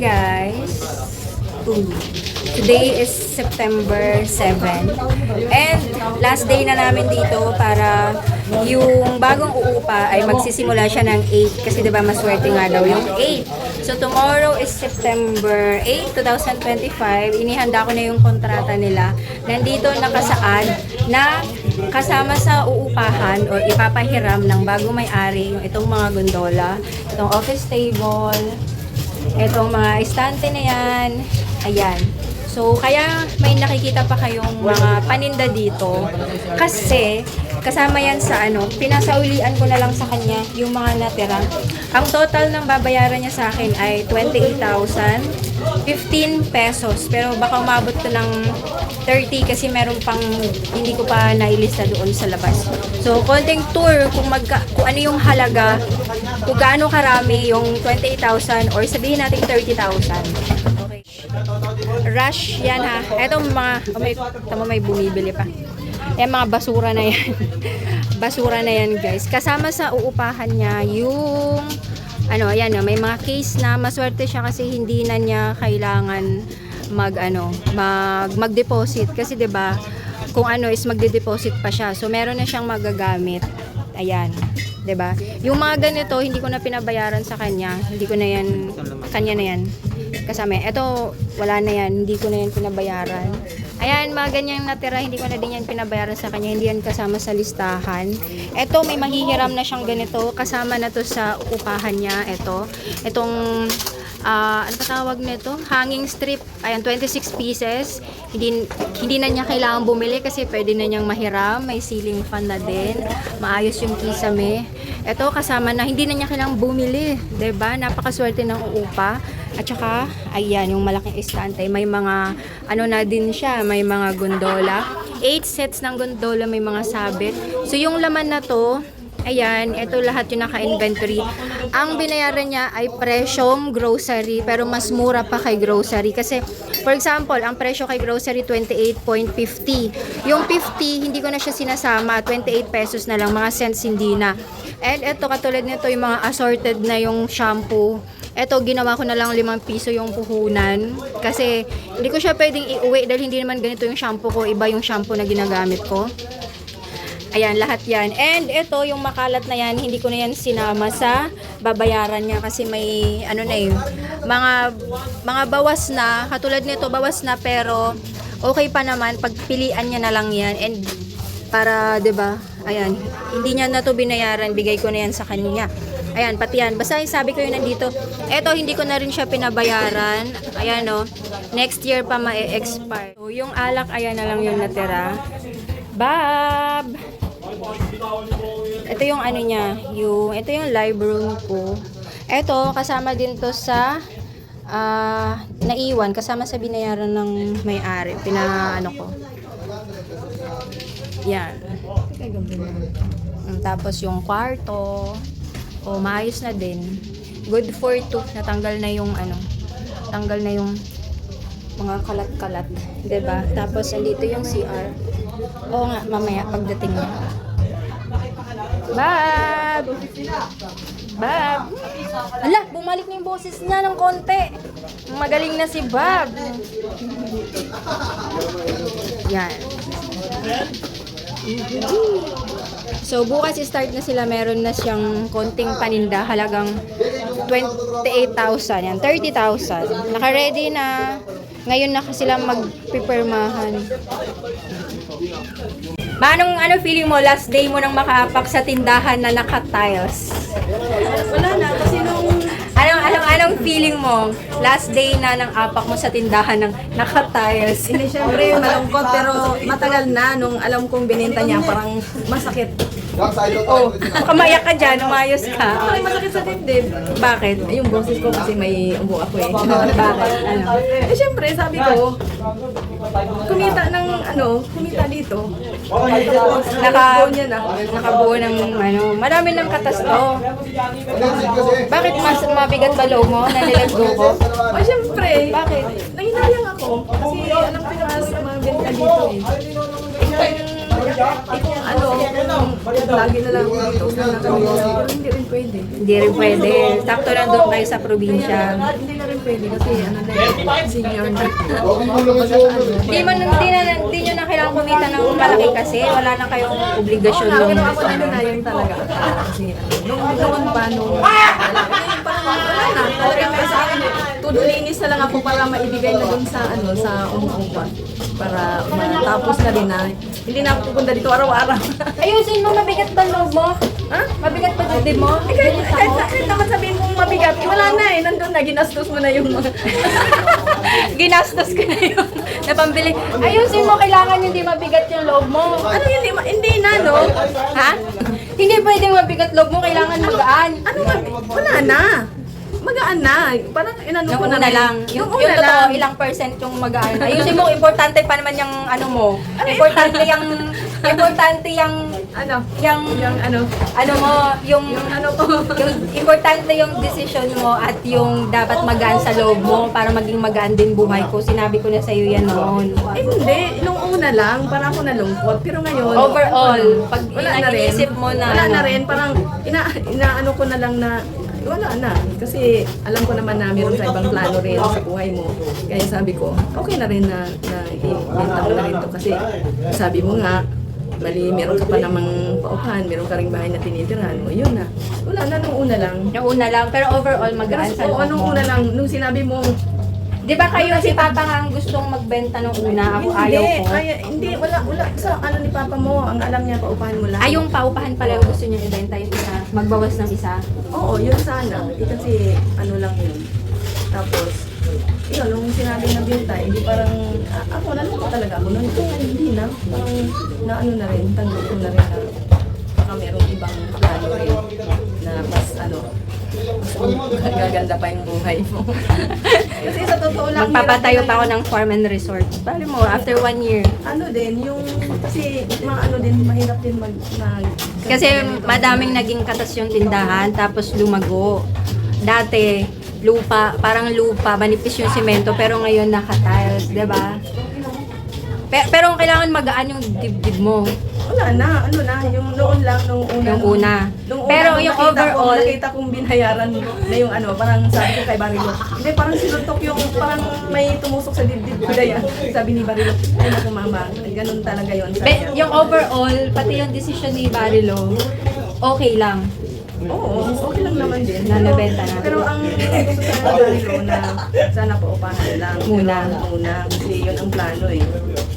guys. Ooh. Today is September 7. And last day na namin dito para yung bagong uupa ay magsisimula siya ng 8 kasi 'di ba maswerte nga daw yung 8. So tomorrow is September 8, 2025. Inihanda ko na yung kontrata nila. Nandito nakasaad na kasama sa uupahan o ipapahiram ng bagong may-ari yung itong mga gondola, itong office table, itong mga estante na yan. Ayan. So, kaya may nakikita pa kayong mga paninda dito. Kasi, kasama yan sa ano, pinasaulian ko na lang sa kanya yung mga natira. Ang total ng babayaran niya sa akin ay 28,000, 15 pesos. Pero baka umabot to ng 30 kasi meron pang hindi ko pa nailista doon sa labas. So, konting tour kung, magka, kung ano yung halaga, kung gaano karami yung 28,000 or sabihin natin 30,000. Okay. Rush yan ha. Eto mga, oh, may, tama may bumibili pa. Yan mga basura na yan. basura na yan guys. Kasama sa uupahan niya yung ano, ayan, may mga case na maswerte siya kasi hindi na niya kailangan mag ano, mag mag-deposit kasi 'di ba? Kung ano is magde-deposit pa siya. So meron na siyang magagamit. Ayan. 'Di ba? Yung mga ganito hindi ko na pinabayaran sa kanya. Hindi ko na yan kanya na yan. Kasama. Ito wala na yan. Hindi ko na yan pinabayaran. Ayan, mga ganyang natira, hindi ko na din yan pinabayaran sa kanya. Hindi yan kasama sa listahan. Ito, may mahihiram na siyang ganito. Kasama na to sa upahan niya. Ito. Itong ah ano pa tawag nito? Hanging strip. Ayan, 26 pieces. Hindi, hindi na niya kailangan bumili kasi pwede na niyang mahiram. May ceiling fan na din. Maayos yung kisame. Ito, kasama na, hindi na niya kailangan bumili. ba Napakaswerte ng uupa. At saka, ayan, yung malaking estante. May mga, ano na din siya, may mga gondola. 8 sets ng gondola, may mga sabit. So, yung laman na to, Ayan, ito lahat yung naka-inventory. Ang binayaran niya ay presyong grocery, pero mas mura pa kay grocery. Kasi, for example, ang presyo kay grocery, 28.50. Yung 50, hindi ko na siya sinasama. 28 pesos na lang, mga cents hindi na. And ito, katulad nito, yung mga assorted na yung shampoo. Ito, ginawa ko na lang 5 piso yung puhunan. Kasi, hindi ko siya pwedeng iuwi dahil hindi naman ganito yung shampoo ko. Iba yung shampoo na ginagamit ko. Ayan, lahat yan. And ito, yung makalat na yan, hindi ko na yan sinama sa babayaran niya kasi may, ano na yun, mga, mga bawas na, katulad nito, bawas na pero okay pa naman, pagpilian niya na lang yan. And para, ba ayan, hindi niya na to binayaran, bigay ko na yan sa kanya. Ayan, pati yan. Basta yung sabi ko yun nandito. Eto, hindi ko na rin siya pinabayaran. Ayan, no. Next year pa ma-expire. So, yung alak, ayan na lang yung natira. Bab! Ito yung ano niya, yung ito yung live room ko. Ito kasama din to sa ah, naiwan kasama sa binayaran ng may-ari. Pina ano ko. Yan. Mm, Tapos yung kwarto, o maayos na din. Good for two. Natanggal na yung ano, tanggal na yung mga kalat-kalat. 'di ba Tapos andito yung CR. Oo nga, mamaya pagdating niya. Bab! Bab! Ala, bumalik na yung boses niya ng konti. Magaling na si Bab. Yan. So, bukas start na sila. Meron na siyang konting paninda. Halagang 28,000. Yan, 30,000. Naka-ready na. Ngayon na sila magpipirmahan. Manong ano feeling mo last day mo nang makaapak sa tindahan na naka-tiles? Wala na, kasi nung Anong anong anong feeling mo last day na nang apak mo sa tindahan ng naka-tiles? Hindi, syempre malungkot pero matagal na nung alam kong bininta niya parang masakit. Oh, kamayak ka dyan, umayos ka. Parang masakit sa dibdib. Bakit? Eh, Yung boses ko kasi may ubo ako eh. Bakit? Ano? Eh syempre, sabi ko, kumita ng ano, kumita dito. Naka, niya na. nakabuo ng ano, marami ng katas to. Bakit mas mabigat ba loob mo na nilagdo ko? O syempre, Bakit? nanginayang ako. Kasi alam ko yung mas mga benta dito eh. Kung lagi na lang dito, sana kami pero hindi rin pwede. Hindi rin pwede. Sakto lang doon kayo sa probinsya. Hindi na rin pwede kasi ano na senior na. Ano. Hindi mo hindi na hindi nyo na kailangan kumita ng malaki kasi wala na kayong obligasyon Oo ng pero ako na na yun talaga. Kasi ano, nung noon pa, nung wala na. Talagang sa akin, tudulinis na lang ako para maibigay na dun sa ano, sa umuupa. Para matapos na rin na. Hindi na ako pupunta dito araw-araw. Ayusin mo, mabigat ba loob mo? Ha? Mabigat ba dibdib mo? Eh, kahit, kahit, kahit naman sabihin mong mabigat, eh, wala na eh. Nandun na, ginastos mo na yung mga... Ginastos ko na yun. Napambili. Ayusin mo, kailangan hindi mabigat yung loob mo. ano yun, hindi, ma- hindi na, no? Ha? Hindi pwedeng mabigat loob mo, kailangan magaan. Ano, mag, wala na. Magaan na. Parang inano Yung ko na una lang. Yung, Yung yung una totoo, lang. ilang percent yung magaan. Ayusin mo, importante pa naman yung ano mo. Importante yung, importante yung, Ano? yung, Yung ano? ano mo, yung, Yung ano ko. yung importante yung decision mo at yung dapat magaan sa loob mo para maging magaan din buhay ko. Sinabi ko na sa iyo yan noon. Eh, hindi. Nung una lang, parang ako nalungkot. Pero ngayon, Overall, ano, pag wala na rin. iniisip mo na Wala ano. na rin. Parang, ina, inaano ko na lang na, wala na. Kasi alam ko naman na meron sa ibang plano rin sa buhay mo. Kaya sabi ko, okay na rin na, na ibenta mo na rin to. Kasi sabi mo nga, bali meron ka pa namang paupahan, meron ka ring bahay na tinitirahan. O yun na. Wala na nung una lang. Yung una lang, pero overall magaan sa Pero, loob nung mo. una lang, nung sinabi mo, Di ba kayo si Papa nga ang gustong magbenta nung una? Ako hindi, ayaw ko. Ay, hindi, wala, wala. Sa ano ni Papa mo, ang alam niya, paupahan mo lang. Ay, yung paupahan pala yung gusto niya ibenta yung isa. Magbawas ng isa. Oo, yun sana. Eh, kasi ano lang yun. Tapos, yun, nung sinabi na binta, hindi parang, a- ako, nalungkot talaga ako. Nung kaya hindi na, parang na ano na rin, tanggap ko na rin na baka merong ibang plano rin na mas ano, gaganda pa yung buhay mo. kasi sa totoo lang, Magpapatayo pa ako ng farm and resort. Bali mo, after one year. ano din, yung, kasi, mga ano din, mahirap din mag, mag Kasi madaming naging katas yung tindahan, tapos lumago. Dati, lupa, parang lupa, manipis yung simento, pero ngayon naka-tiles, di ba? Pero, pero kailangan magaan yung dibdib mo. Wala na, ano na, yung noon lang, nung una. Yung una. Nung una, Pero nung yung nakita Ko, overall- nakita kong binayaran na yung ano, parang sabi ko kay Barilo, hindi, parang sinuntok yung, parang may tumusok sa dibdib ko na yan. Sabi ni Barilo, ay naku mama, ganun talaga yun. Sabi Be, niya. yung overall, pati yung decision ni Barilo, okay lang. Oo, okay lang naman din. Na nabenta na. Pero ang gusto sa na sana po upahan lang. Muna. Muna. Kasi yun ang plano eh.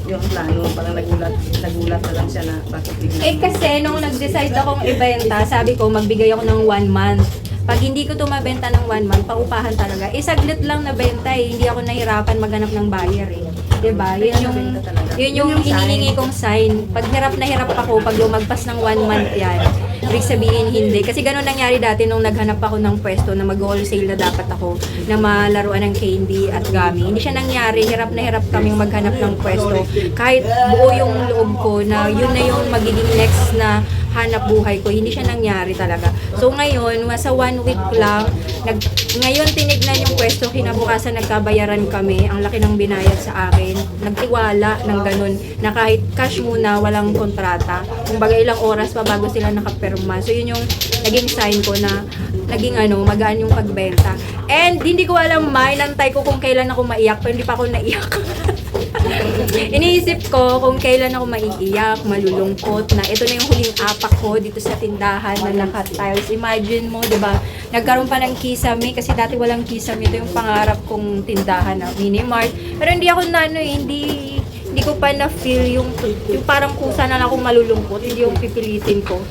Yung plano, parang nagulat, nagulat na lang siya na bakit bigla. Eh kasi nung nag-decide akong ibenta, sabi ko magbigay ako ng one month. Pag hindi ko tumabenta ng one month, paupahan talaga. Eh saglit lang na benta eh. Hindi ako nahirapan maghanap ng buyer eh. 'Di ba? Yun yung yun yung hinihingi kong sign. Pag hirap na hirap ako pag lumagpas ng one month 'yan. Ibig sabihin hindi. Kasi ganun nangyari dati nung naghanap ako ng pwesto na mag-wholesale na dapat ako na malaruan ng candy at gummy. Hindi siya nangyari. Hirap na hirap kaming maghanap ng pwesto. Kahit buo yung loob ko na yun na yung magiging next na hanap buhay ko. Hindi siya nangyari talaga. So ngayon, sa one week lang, nag, ngayon tinignan yung pwesto, kinabukasan nagkabayaran kami. Ang laki ng binayad sa akin. Nagtiwala ng ganun na kahit cash muna, walang kontrata. Kumbaga ilang oras pa bago sila nakapirma. So yun yung naging sign ko na naging ano, magaan yung pagbenta. And hindi ko alam, may nantay ko kung kailan ako maiyak, pero hindi pa ako naiyak. Iniisip ko kung kailan ako maiiyak, malulungkot, na ito na yung huling apak ko dito sa tindahan na naka-tiles. Imagine mo, di ba? Nagkaroon pa ng kisame kasi dati walang kisame. Ito yung pangarap kong tindahan na mini-mart. Pero hindi ako na ano eh, hindi hindi ko pa na-feel yung, yung parang kusa na lang akong malulungkot, hindi yung pipilitin ko.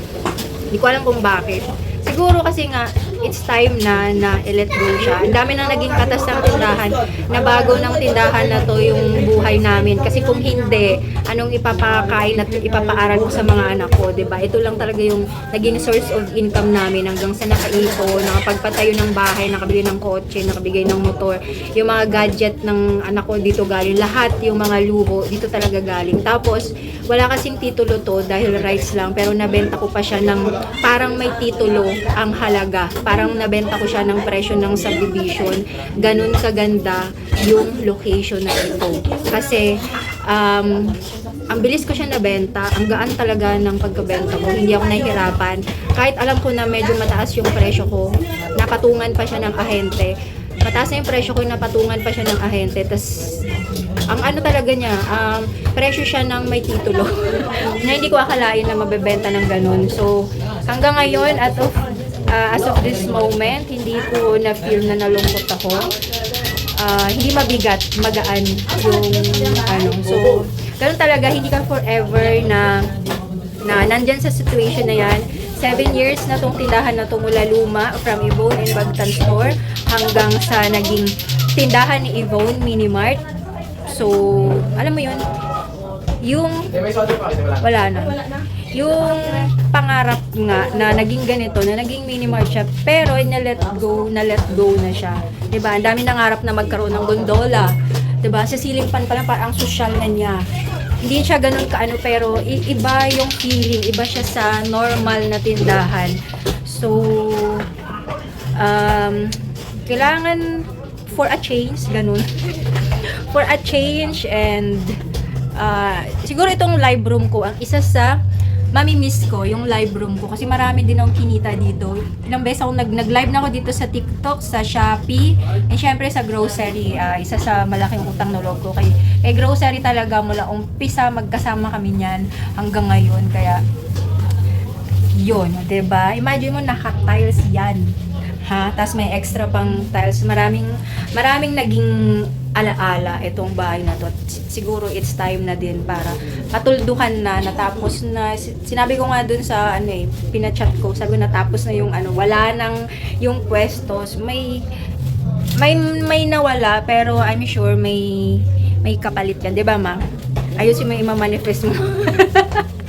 Hindi ko alam kung bakit. Siguro kasi nga, it's time na na i-let go siya. Ang dami nang naging katas ng tindahan na bago ng tindahan na to yung buhay namin. Kasi kung hindi, anong ipapakain at ipapaaral ko sa mga anak ko, 'di ba? Ito lang talaga yung naging source of income namin hanggang sa nakaipon, nakapagpatayo ng bahay, nakabili ng kotse, nakabigay ng motor. Yung mga gadget ng anak ko dito galing. Lahat yung mga luho dito talaga galing. Tapos, wala kasing titulo to dahil rights lang pero nabenta ko pa siya ng parang may titulo ang halaga parang nabenta ko siya ng presyo ng subdivision. Ganun kaganda yung location na ito. Kasi, um, ang bilis ko siya nabenta, ang gaan talaga ng pagkabenta ko, hindi ako nahihirapan. Kahit alam ko na medyo mataas yung presyo ko, napatungan pa siya ng ahente. Mataas na yung presyo ko, napatungan pa siya ng ahente. Tapos, ang ano talaga niya, um, presyo siya ng may titulo. na hindi ko akalain na mabebenta ng ganun. So, hanggang ngayon, at of, uh, as of this moment, hindi ko na-feel na nalungkot ako. Ah, hindi mabigat, magaan yung ano. So, ganun talaga, hindi ka forever na na nandyan sa situation na yan. Seven years na tong tindahan na to mula luma from Yvonne and Bagtan Store hanggang sa naging tindahan ni Yvonne Minimart. So, alam mo yun, yung wala na. Yung pangarap nga na naging ganito, na naging minimart siya, pero na let go, na let go na siya. 'Di ba? Ang dami nangarap na magkaroon ng gondola. 'Di ba? Sa ceiling fan pa lang parang ang social na niya. Hindi siya ganun kaano pero iba yung feeling, iba siya sa normal na tindahan. So um kailangan for a change, ganun. for a change and uh, siguro itong live room ko ang isa sa mami-miss ko yung live room ko kasi marami din akong kinita dito. Ilang beses ako nag, nag-live na ako dito sa TikTok, sa Shopee, and syempre sa grocery. ah, isa sa malaking utang na loob ko kay, kay grocery talaga mula umpisa magkasama kami niyan hanggang ngayon. Kaya yun, 'di ba? Imagine mo naka-tiles 'yan. Ha? Tapos may extra pang tiles. Maraming maraming naging alaala itong bahay na to. Siguro it's time na din para matuldukan na, natapos na. Sinabi ko nga dun sa ano eh, pinachat ko, sabi natapos na yung ano, wala nang yung pwestos. May may may nawala pero I'm sure may may kapalit yan, 'di ba, ma? Ayusin mo yung manifest mo.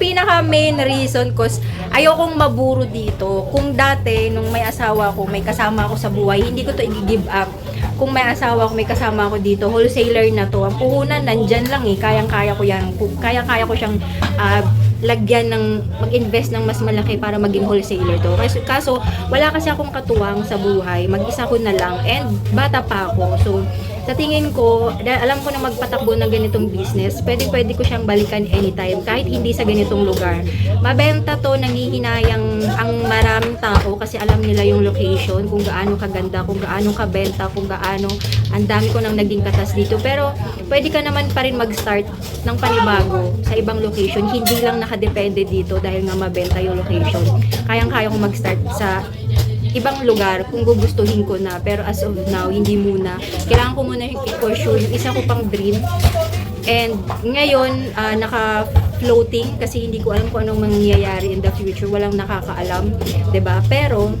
Pinaka main reason cause ayokong maburo dito. Kung dati nung may asawa ko, may kasama ako sa buhay, hindi ko to i-give up. Kung may asawa ko, may kasama ako dito, wholesaler na to. Ang puhunan nandyan lang eh, kayang-kaya ko yan. Kayang-kaya ko siyang ah, lagyan ng mag-invest ng mas malaki para maging wholesaler to. Kasi, kaso wala kasi akong katuwang sa buhay. Mag-isa ko na lang and bata pa ako. So sa tingin ko, alam ko na magpatakbo ng ganitong business, pwede pwede ko siyang balikan anytime kahit hindi sa ganitong lugar. Mabenta to, nangihinayang ang maraming tao kasi alam nila yung location, kung gaano kaganda, kung gaano kabenta, kung gaano ang dami ko nang naging katas dito. Pero pwede ka naman pa rin mag-start ng panibago sa ibang location, hindi lang nakadepende dito dahil nga mabenta yung location. Kayang-kaya ko mag-start sa ibang lugar kung gugustuhin ko na. Pero as of now hindi muna. Kailangan ko muna i-pursue. Yung isa ko pang dream. And ngayon ah, naka floating kasi hindi ko alam kung anong mangyayari in the future walang nakakaalam 'di ba pero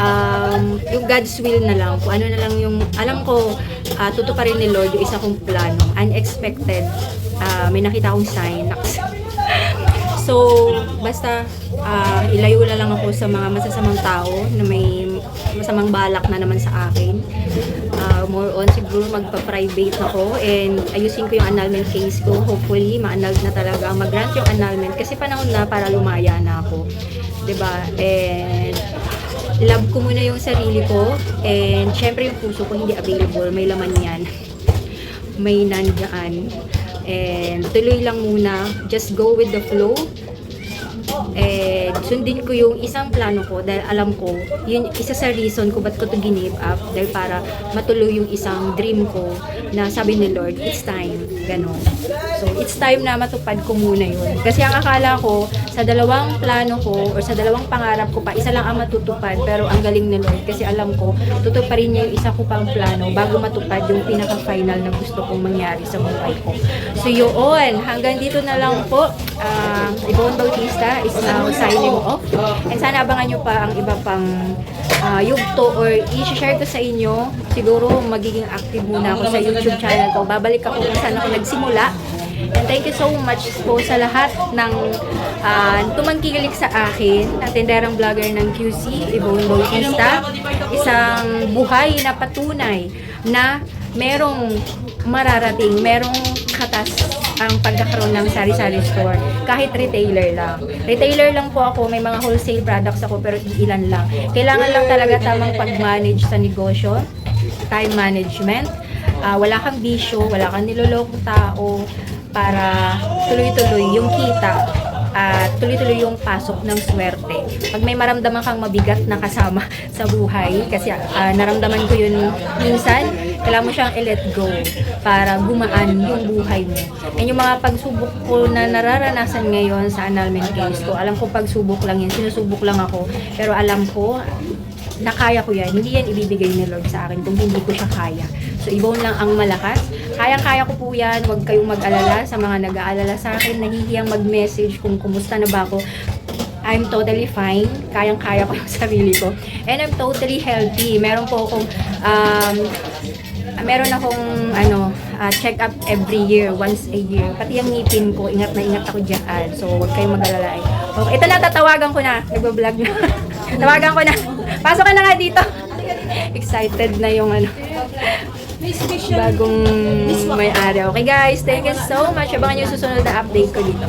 um, yung God's will na lang, kung ano na lang yung, alam ko, uh, tutuparin ni Lord yung isa kong plano, unexpected, Ah, may nakita akong sign. So, basta ah, ilayo na lang ako sa mga masasamang tao na may masamang balak na naman sa akin. More on, siguro magpa-private ako and ayusin ko yung annulment case ko. Hopefully, ma-annul na talaga. Mag-grant yung annulment kasi panahon na para lumaya na ako. ba And love ko muna yung sarili ko and syempre yung puso ko hindi available. May laman yan. May nandyan. And tuloy lang muna. Just go with the flow. And sundin ko yung isang plano ko dahil alam ko, yun isa sa reason ko ba't ko to give up dahil para matuloy yung isang dream ko na sabi ni Lord, it's time. Ganon. So, it's time na matupad ko muna yun. Kasi ang akala ko, sa dalawang plano ko or sa dalawang pangarap ko pa, isa lang ang matutupad. Pero ang galing ni Lord kasi alam ko, tutuparin niya yung isa ko pang plano bago matupad yung pinaka-final na gusto kong mangyari sa buhay ko. So, yun. Hanggang dito na lang po. Uh, Yvonne Bautista is now signing off. And sana abangan nyo pa ang iba pang ah, yugto or i-share ko sa inyo. Siguro magiging active muna ako sa YouTube channel ko. Babalik ako kung saan ako nagsimula. And thank you so much po sa lahat ng ah, tumangkilik sa akin, ang tinderang vlogger ng QC, Yvonne Bautista. Isang buhay na patunay na merong mararating, merong katas ang pagkakaroon ng sari-sari store. Kahit retailer lang. Retailer lang po ako, may mga wholesale products ako pero ilan lang. Kailangan lang talaga tamang pag-manage sa negosyo, time management, Ah, wala kang bisyo, wala kang nilolokong tao para tuloy-tuloy yung kita at tuloy-tuloy yung pasok ng swerte. Pag may maramdaman kang mabigat na kasama sa buhay, kasi ah, naramdaman ko yun minsan, kailangan mo siyang i-let go para gumaan yung buhay mo. And yung mga pagsubok ko na nararanasan ngayon sa annulment case ko, alam ko pagsubok lang yan, sinusubok lang ako, pero alam ko na kaya ko yan. Hindi yan ibibigay ni Lord sa akin kung hindi ko siya kaya. So, ibon lang ang malakas. Kayang-kaya ko po yan. Huwag kayong mag-alala sa mga nag-aalala sa akin. Nahihiyang mag-message kung kumusta na ba ako. I'm totally fine. Kayang-kaya ko yung sarili ko. And I'm totally healthy. Meron po akong um, meron akong ano, ah, check up every year, once a year. Pati yung ngipin ko, ingat na ingat ako diyan. So, huwag kayong mag-alala. Okay, ito na, tatawagan ko na. Nagbablog na. Tawagan ko na. Pasok ka na nga dito. Excited na yung ano. Bagong may-ari. Okay guys, thank you so much. Abangan nyo susunod na update ko dito.